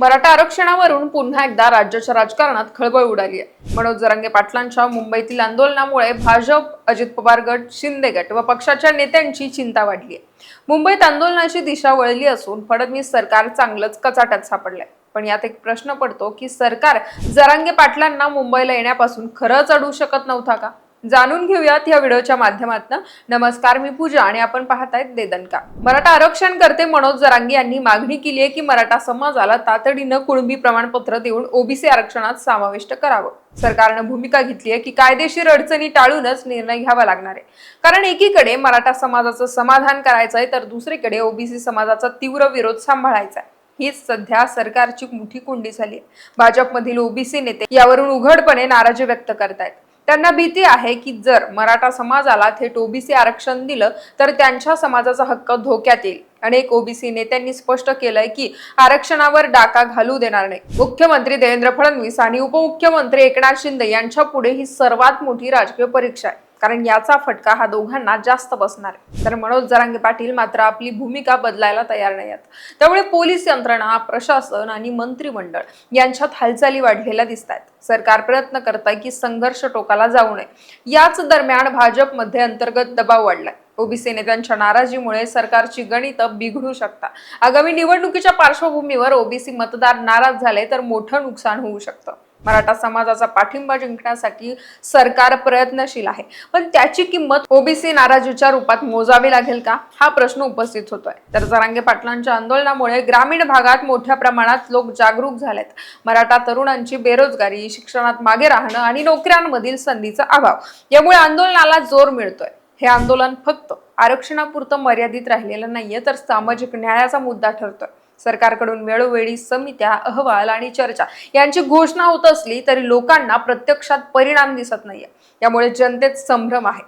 मराठा आरक्षणावरून पुन्हा एकदा राज्याच्या राजकारणात खळबळ उडाली आहे. मनोज जरांगे पाटलांच्या मुंबईतील आंदोलनामुळे भाजप अजित पवार गट शिंदे गट व पक्षाच्या नेत्यांची चिंता वाढली आहे. मुंबईत आंदोलनाची दिशा वळली असून फडणवीस सरकार चांगलंच कचाट्यात सापडलंय. पण यात एक प्रश्न पडतो की सरकार जरांगे पाटलांना मुंबईला येण्यापासून खरंच अडवू शकत नव्हता का? जाणून घेऊयात या व्हिडिओच्या माध्यमातून. नमस्कार मी पूजा आणि आपण पाहतायत देदनका. मराठा आरक्षण करते मनोज जरांगी यांनी मागणी केली आहे की मराठा समाजाला तातडीनं कुणबी प्रमाणपत्र देऊन ओबीसी आरक्षणात समाविष्ट करावं. सरकारनं भूमिका घेतली आहे की कायदेशीर अडचणी टाळूनच निर्णय घ्यावा लागणार आहे. कारण एकीकडे मराठा समाजाचं समाधान करायचंय तर दुसरीकडे ओबीसी समाजाचा तीव्र विरोध सांभाळायचा आहे हीच सध्या सरकारची मोठी कुंडी झाली आहे. भाजपमधील ओबीसी नेते यावरून उघडपणे नाराजी व्यक्त करतायत. त्यांना भीती आहे की जर मराठा समाजाला थेट ओबीसी आरक्षण दिलं तर त्यांच्या समाजाचा हक्क धोक्यात येईल. अनेक ओबीसी नेत्यांनी स्पष्ट केलंय की आरक्षणावर डाका घालू देणार नाही. मुख्यमंत्री देवेंद्र फडणवीस आणि उपमुख्यमंत्री एकनाथ शिंदे यांच्या पुढे ही सर्वात मोठी राजकीय परीक्षा आहे. कारण याचा फटका हा दोघांना जास्त बसणार आहे. तर मनोज जरांगे पाटील मात्र आपली भूमिका बदलायला तयार नाही आहेत त्यामुळे पोलीस यंत्रणा प्रशासन आणि मंत्रिमंडळ यांच्यात हालचाली वाढलेल्या दिसत आहेत सरकार प्रयत्न करत आहे की संघर्ष टोकाला जाऊ नये. याच दरम्यान भाजपमध्ये अंतर्गत दबाव वाढलाय. ओबीसी नेत्यांच्या नाराजीमुळे सरकारची गणित बिघडू शकतात. आगामी निवडणुकीच्या पार्श्वभूमीवर ओबीसी मतदार नाराज झाले तर मोठं नुकसान होऊ शकतं. मराठा समाजाचा पाठिंबा जिंकण्यासाठी सरकार प्रयत्नशील आहे. पण त्याची किंमत ओबीसी नाराजीच्या रूपात मोजावी लागेल का? हा प्रश्न उपस्थित होतोय. तर जरांगे पाटलांच्या आंदोलनामुळे ग्रामीण भागात मोठ्या प्रमाणात लोक जागरूक झालेत. मराठा तरुणांची बेरोजगारी शिक्षणात मागे राहणं आणि नोकऱ्यांमधील संधीचा अभाव यामुळे आंदोलनाला जोर मिळतोय. हे आंदोलन फक्त आरक्षणापुरतं मर्यादित राहिलेलं नाहीये तर सामाजिक न्यायाचा मुद्दा ठरतोय. सरकारकडून वेळोवेळी समित्या अहवाल आणि चर्चा यांची घोषणा होत असली तरी लोकांना प्रत्यक्षात परिणाम दिसत नाहीये. यामुळे जनतेत संभ्रम आहे.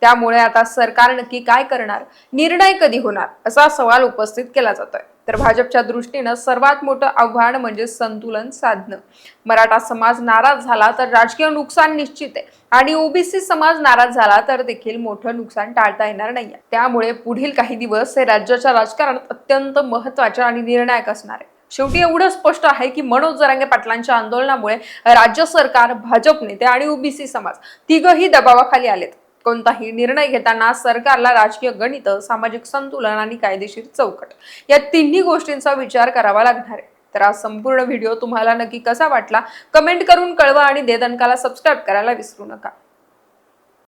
त्यामुळे आता सरकार नक्की काय करणार? निर्णय कधी होणार? असा सवाल उपस्थित केला जातोय. तर भाजपच्या दृष्टीनं सर्वात मोठं आव्हान म्हणजे संतुलन साधणं. मराठा समाज नाराज झाला तर राजकीय नुकसान निश्चित आहे. आणि ओबीसी समाज नाराज झाला तर देखील मोठं नुकसान टाळता येणार नाही त्यामुळे पुढील काही दिवस हे राज्याच्या राजकारणात अत्यंत महत्त्वाचे आणि निर्णायक असणार आहे. शेवटी एवढं स्पष्ट आहे की मनोज जरांगे पाटलांच्या आंदोलनामुळे राज्य सरकार भाजप नेते आणि ओबीसी समाज तिघही दबावाखाली आलेत. कोणताही निर्णय घेताना सरकारला राजकीय गणित सामाजिक संतुलन आणि कायदेशीर चौकट या तिन्ही गोष्टींचा विचार करावा लागणार आहे. तर हा संपूर्ण व्हिडिओ तुम्हाला नक्की कसा वाटला कमेंट करून कळवा आणि देदनकाला सबस्क्राईब करायला विसरू नका.